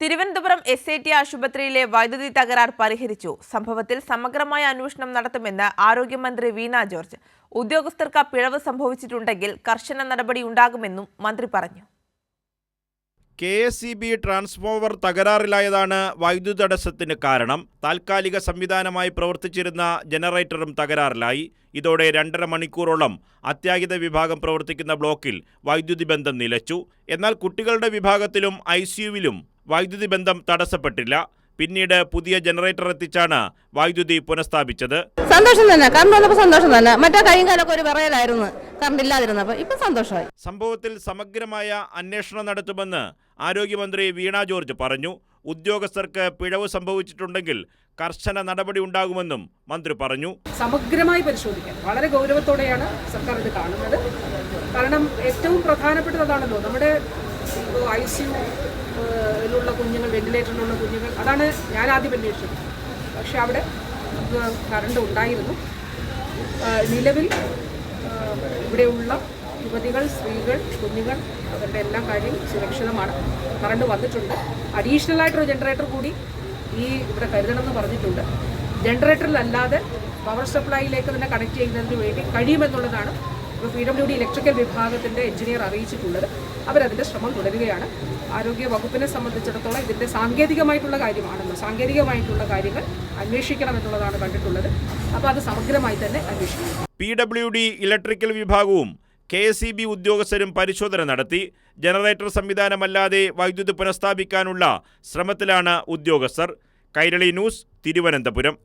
Thiruvananthapuram S I T ആശുപത്രിയിലെ വൈദ്യുതി തകരാർ പരിഹരിച്ചു. സംഭവത്തിൽ സമഗ്രമായ അന്വേഷണം നടത്തുമെന്ന് ആരോഗ്യമന്ത്രി വീണ ജോർജ്. ഉദ്യോഗസ്ഥർക്ക് പിഴവ് സംഭവിച്ചിട്ടുണ്ടെങ്കിൽ കർശന നടപടി ഉണ്ടാകുമെന്നും മന്ത്രി പറഞ്ഞു. K S E B transformer തകരാറിലായതാണ് വൈദ്യുതി തടസ്സത്തിന് കാരണം. താൽക്കാലിക സംവിധാനമായി പ്രവർത്തിച്ചിരുന്ന ജനറേറ്ററും തകരാറിലായി. ഇതോടെ രണ്ടര മണിക്കൂറോളം അത്യാഹിത വിഭാഗം പ്രവർത്തിക്കുന്ന ബ്ലോക്കിൽ വൈദ്യുതി ബന്ധം നിലച്ചു. എന്നാൽ കുട്ടികളുടെ വിഭാഗത്തിലും ഐ സിയുവിലും വൈദ്യുതി ബന്ധം തടസ്സപ്പെട്ടില്ല. പിന്നീട് പുതിയ ജനറേറ്റർ എത്തിച്ചാണ് വൈദ്യുതി പുനഃസ്ഥാപിച്ചത്. സന്തോഷം തന്നെ. കറണ്ട് വന്നപ്പോൾ സന്തോഷം തന്നെ. മറ്റേ കാലൊക്കെ ഒരു വിറയലായിരുന്നു. കറണ്ട് ഇല്ലാതിരുന്നപ്പോൾ ഇപ്പൊ സന്തോഷമായി. സംഭവത്തിൽ സമഗ്രമായ അന്വേഷണം നടത്തുമെന്ന് ആരോഗ്യമന്ത്രി വീണ ജോർജ് പറഞ്ഞു. ഉദ്യോഗസ്ഥർക്ക് പിഴവ് സംഭവിച്ചിട്ടുണ്ടെങ്കിൽ കർശന നടപടി ഉണ്ടാകുമെന്നും മന്ത്രി പറഞ്ഞു. സമഗ്രമായി പരിശോധിക്കാൻ വളരെ ഗൗരവത്തോടെയാണ് സർക്കാർ ഇത് കാണുന്നത്. കാരണം ഏറ്റവും പ്രധാനപ്പെട്ടത് അതാണല്ലോ. നമ്മുടെ ഐ സി യിലുള്ള കുഞ്ഞുങ്ങൾ വെന്റിലേറ്ററിലുള്ള കുഞ്ഞുങ്ങൾ അതാണ് ഞാൻ ആദ്യം അന്വേഷിച്ചത്. പക്ഷേ അവിടെ കറണ്ട് ഉണ്ടായിരുന്നു. നിലവിൽ ഇവിടെയുള്ള യുവതികൾ സ്ത്രീകൾ കുഞ്ഞുങ്ങൾ അവരുടെ എല്ലാ കാര്യം സുരക്ഷിതമാണ്. കറണ്ട് വന്നിട്ടുണ്ട്. അഡീഷണൽ ആയിട്ടൊരു ജനറേറ്റർ കൂടി ഈ ഇവിടെ കരുതണമെന്ന് പറഞ്ഞിട്ടുണ്ട്. ജനറേറ്ററിലല്ലാതെ പവർ സപ്ലൈയിലേക്ക് തന്നെ കണക്ട് ചെയ്യുന്നതിന് വേണ്ടി കഴിയുമെന്നുള്ളതാണ് ഇപ്പോൾ പി ഡബ്ല്യു ഡി ഇലക്ട്രിക്കൽ വിഭാഗത്തിന്റെ എഞ്ചിനീയർ അറിയിച്ചിട്ടുള്ളത്. അവരതിന്റെ ശ്രമം തുടരുകയാണ്. ആരോഗ്യ വകുപ്പിനെ സംബന്ധിച്ചിടത്തോളം ഇതിന്റെ സാങ്കേതികമായിട്ടുള്ള കാര്യമാണല്ലോ. സാങ്കേതികമായിട്ടുള്ള കാര്യങ്ങൾ അന്വേഷിക്കണം എന്നുള്ളതാണ് കണ്ടിട്ടുള്ളത്. അപ്പോൾ അത് സമഗ്രമായി തന്നെ അന്വേഷിക്കും പി ഡബ്ല്യു ഡി ഇലക്ട്രിക്കൽ വിഭാഗവും കെ എസ് ഇ ബി ഉദ്യോഗസ്ഥരും പരിശോധന നടത്തി. ജനറേറ്റർ സംവിധാനമല്ലാതെ വൈദ്യുതി പുനഃസ്ഥാപിക്കാനുള്ള ശ്രമത്തിലാണ് ഉദ്യോഗസ്ഥർ. കൈരളി ന്യൂസ് തിരുവനന്തപുരം.